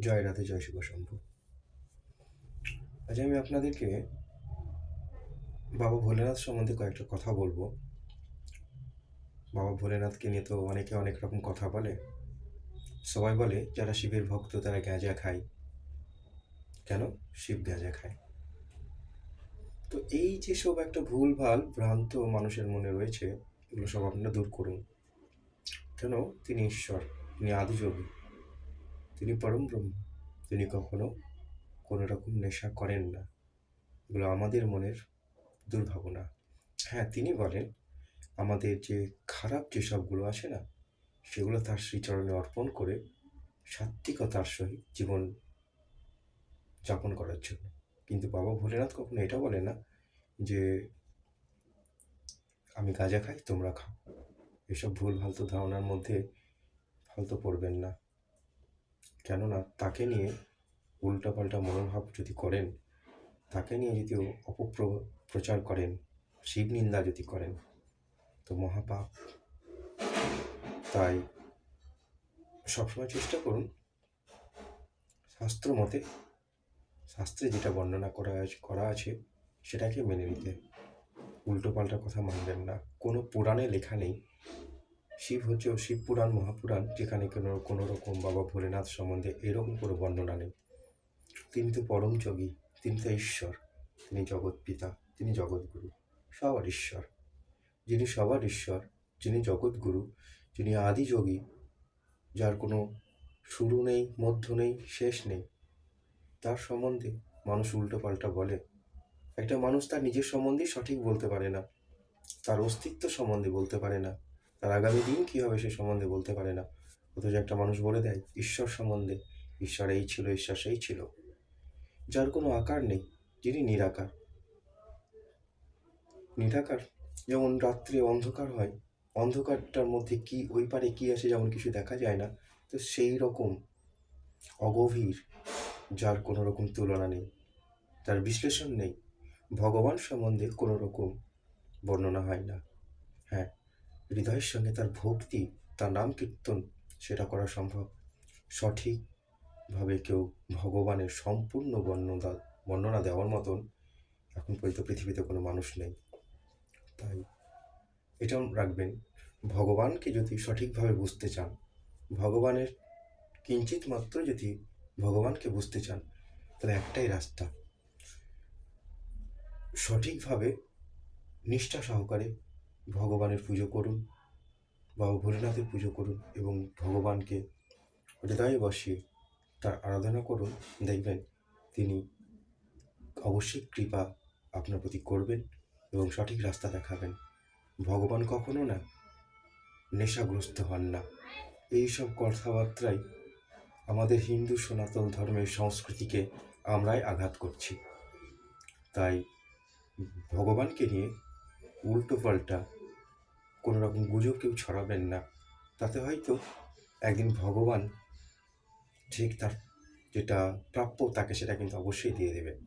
জয় রাধে, জয় শিব শম্ভু। আজ আমি আপনাদেরকে বাবা ভোলেনাথ সম্বন্ধে কয়েকটা কথা বলব। বাবা ভোলেনাথকে নিয়ে তো অনেকে অনেক রকম কথা বলে। সবাই বলে, যারা শিবের ভক্ত, তারা গাঁজা খায়। কেন? শিব গাঁজা খায়। তো এই যে সব একটা ভুলভাল ভ্রান্ত মানুষের মনে রয়েছে, এগুলো সব আপনারা দূর করুন। কেন? তিনি ঈশ্বর, তিনি আদিযোগী। তিনি পরম ব্রহ্ম। তিনি কখনো কোনো রকম নেশা করেন না। এগুলো আমাদের মনের দুর্ভাবনা। হ্যাঁ তিনি বলেন, আমাদের যে খারাপ যেসবগুলো আছে না, সেগুলো তার শ্রীচরণে অর্পণ করে সাত্বিকতার সহিত জীবন যাপন করার জন্য। কিন্তু বাবা ভোলেনাথ কখনো এটা বলে না যে, আমি গাঁজা খাই, তোমরা খাও। এসব ভুল ফালতু ধারণার মধ্যে ফালতু পড়বেন না। কেননা তাকে নিয়ে উল্টাপাল্টা মনোভাব যদি করেন, তাকে নিয়ে যদি অপপ্র প্রচার করেন, শিব নিন্দা যদি করেন, তো মহাপাপ। তাই সবসময় চেষ্টা করুন শাস্ত্র মতে, শাস্ত্রে যেটা বর্ণনা করা করা আছে, সেটাকে মেনে নিতে। উল্টোপাল্টা কথা মানবেন না। কোনো পুরাণে লেখা নেই শিব হচ্ছে শিব পুরাণ, মহাপুরাণ, যেখানে কোনো কোনো রকম বাবা ভোলেনাথ সম্বন্ধে এরকম কোনো বর্ণনা নেই। তিনি তো পরম যোগী, তিনি তো ঈশ্বর, তিনি জগৎ পিতা, তিনি জগৎগুরু সবার ঈশ্বর। যিনি সবার ঈশ্বর, যিনি জগৎগুরু যিনি আদি যোগী, যার কোনো শুরু নেই, মধ্য নেই, শেষ নেই, তার সম্বন্ধে মানুষ উল্টো পাল্টা বলে। একটা মানুষ তার নিজের সম্বন্ধেই সঠিক বলতে পারে না, তার অস্তিত্ব সম্বন্ধে বলতে পারে না। তার আগামী দিন কী হবে সে সম্বন্ধে বলতে পারে না। অথচ একটা মানুষ বলে দেয়, ঈশ্বর সম্বন্ধে ঈশ্বর এই ছিল, ঈশ্বর সেই ছিল। যার কোনো আকার নেই, যিনি নিরাকার। নিরাকার যেমন রাত্রে অন্ধকার হয়, অন্ধকারটার মধ্যে কি, ওই পারে কি আছে যেমন কিছু দেখা যায় না, তো সেই রকম অগভীর যার কোনো রকম তুলনা নেই, তার বিশ্লেষণ নেই, ভগবান সম্বন্ধে কোনো রকম বর্ণনা হয় না। হ্যাঁ হৃদয়ের সঙ্গে তার ভক্তি, তার নাম কীর্তন, সেটা করা সম্ভব। সঠিকভাবে কেউ ভগবানের সম্পূর্ণ বর্ণনা বর্ণনা দেওয়ার মতন এখন পর্যন্ত পৃথিবীতে কোনো মানুষ নেই। তাই এটাও রাখবেন, ভগবানকে যদি সঠিকভাবে বুঝতে চান, ভগবানের কিঞ্চিত মাত্র যদি ভগবানকে বুঝতে চান, তাহলে একটাই রাস্তা। সঠিকভাবে নিষ্ঠা সহকারে ভগবানের পুজো করুন বাবা ভোলেনাথের পুজো করুন এবং ভগবানকে হৃদয়ে বসিয়ে তার আরাধনা করুন, দেখবেন তিনি অবশ্যই কৃপা আপনার প্রতি করবেন এবং সঠিক রাস্তা দেখাবেন। ভগবান কখনো না নেশাগ্রস্ত হন না। এই সব কথাবার্তাই আমাদের হিন্দু সনাতন ধর্মের সংস্কৃতিকে আমরাই আঘাত করছি। তাই ভগবানকে নিয়ে উল্টো পাল্টা কোনো রকম গুজব কেউ ছড়াবেন না। তাতে হয়তো একদিন ভগবান ঠিক তার যেটা প্রাপ্য তাকে সেটা কিন্তু অবশ্যই দিয়ে দেবেন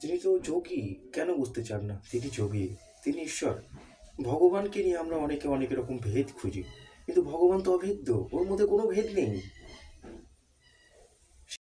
তিনি তো যোগী, কেন বুঝতে চান না? তিনি যোগী, তিনি ঈশ্বর। ভগবানকে নিয়ে আমরা অনেকে অনেক রকম ভেদ খুঁজি, কিন্তু ভগবান তো অভেদ্য, ওর মধ্যে কোনো ভেদ নেই।